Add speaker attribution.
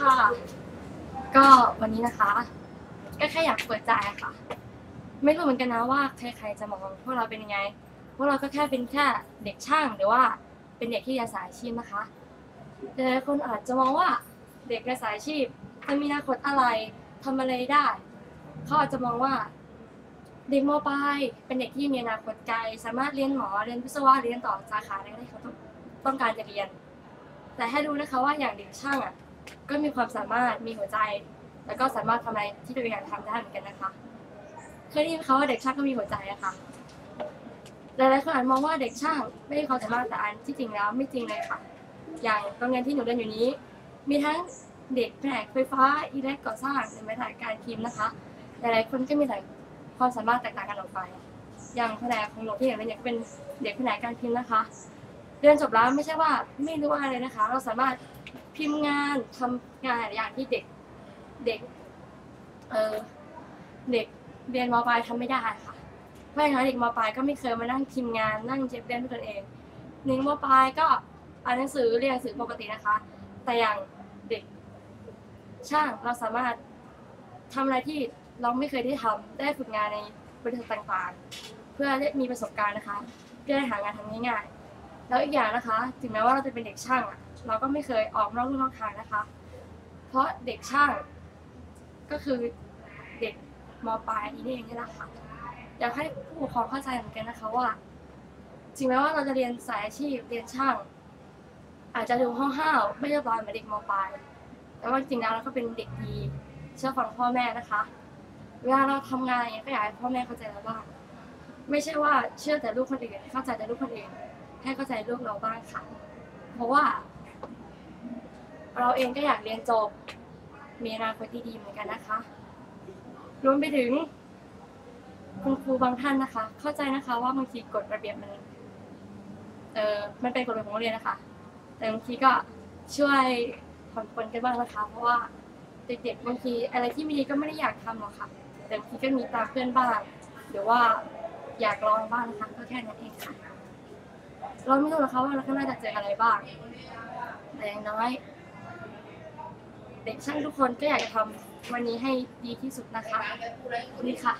Speaker 1: ค่ะ ก็วันนี้นะคะ ก็แค่อยากเปิดใจค่ะ ไม่รู้เหมือนกันนะว่าใครๆจะมองพวกเราเป็นยังไง พวกเราก็แค่เป็นแค่เด็กช่างหรือว่าเป็นเด็กที่เรียนสายอาชีพนะคะแต่หลายคนอาจจะมองว่าเด็กเรียนสายอาชีพจะมีอนาคตอะไรทำอะไรได้ เขาอาจจะมองว่าเด็กมปลายเป็นเด็กที่มีอนาคตไกล สามารถเรียนหมอเรียนวิศวะเรียนต่อสาขาอะไรก็ได้เขาต้องต้องการจะเรียน แต่ให้รู้นะคะว่าอย่างเด็กช่างอะ ก็มีความสามารถมีหัวใจ แล้วก็สามารถทำอะไรที่ตัวเองอยากทำได้เหมือนกันนะคะเคยได้ยินเขาว่าเด็กช่างก็มีหัวใจอะค่ะหลายๆคนอาจมองว่าเด็กช่างไม่มีความสามารถแต่อันที่จริงแล้วไม่จริงเลยค่ะ อย่างโรงเรียนที่หนูเรียนอยู่นี้ มีทั้งเด็กแผนกไฟฟ้าอิเล็กก่อสร้างหรือแม้แต่การพิมพ์นะคะ หลายๆคนก็มีหลายความสามารถแตกต่างกันออกไป อย่างแผนกของหนูที่อย่างเรียนเนี่ยก็เป็นเด็กแผนกการพิมพ์นะคะ เรียนจบแล้วไม่ใช่ว่าไม่รู้อะไรนะคะ เราสามารถ พิมพ์งานทำงานอย่างที่เด็กเด็กเออเด็กเรียนมปลายทำไม่ได้ค่ะเพราะฉะนั้นเด็กมปลายก็ไม่เคยมานั่งพิมพ์งาน นั่งเจ็บเรียนด้วยตนเองหนึ่งมปลายก็อ่านหนังสือเรียนหนังสือปกตินะคะ แต่อย่างเด็กช่างเราสามารถทำอะไรที่เราไม่เคยได้ทำได้ฝึกงานในบริษัทต่างๆ เพื่อได้มีประสบการณ์นะคะเพื่อได้หางานทำง่ายๆ แล้วอีกอย่างนะคะ ถึงแม้ว่าเราจะเป็นเด็กช่างเราก็ไม่เคยออกนอกลู่นอกทางนะคะ เพราะเด็กช่างก็คือเด็กมปลายนี่เองนี่แหละค่ะอยากให้ผู้ปกครองเข้าใจเหมือนกันนะคะว่าถึงแม้ว่าเราจะเรียนสายอาชีพเรียนช่าง อาจจะดูห้าวๆไม่เรียบร้อยเหมือนเด็กมปลายแต่ว่าจริงๆแล้วเราก็เป็นเด็กดีเชื่อฟังพ่อแม่นะคะ เวลาเราทำงานอย่างเงี้ยก็อยากให้พ่อแม่เข้าใจเราบ้างไม่ใช่ว่าเชื่อแต่ลูกคนอื่นเข้าใจแต่ลูกคนอื่น ให้เข้าใจลูกเราบ้างค่ะ เพราะว่า เราเองก็อยากเรียนจบ มีอนาคตที่ดีเหมือนกันนะคะ รวมไปถึง คุณครูบางท่านนะคะ เข้าใจนะคะว่าบางทีกฎระเบียบมันเออมันเป็นกฎระเบียบของโรงเรียนนะคะ แต่บางทีก็ช่วยผ่อนปลนกันบ้างนะคะ เพราะว่าเด็กๆบางทีอะไรที่ไม่ดีก็ไม่ได้อยากทำหรอกค่ะ แต่บางทีก็มีตามเพื่อนบ้างหรือว่าอยากลองบ้างนะคะก็แค่นั้นเองค่ะ เราไม่รู้หรอกคะว่าเราข้างหน้าจะเจออะไรบ้าง แต่อย่างน้อย เด็กช่างทุกคนก็อยากจะทำวันนี้ให้ดีที่สุดนะคะนี่ค่ะ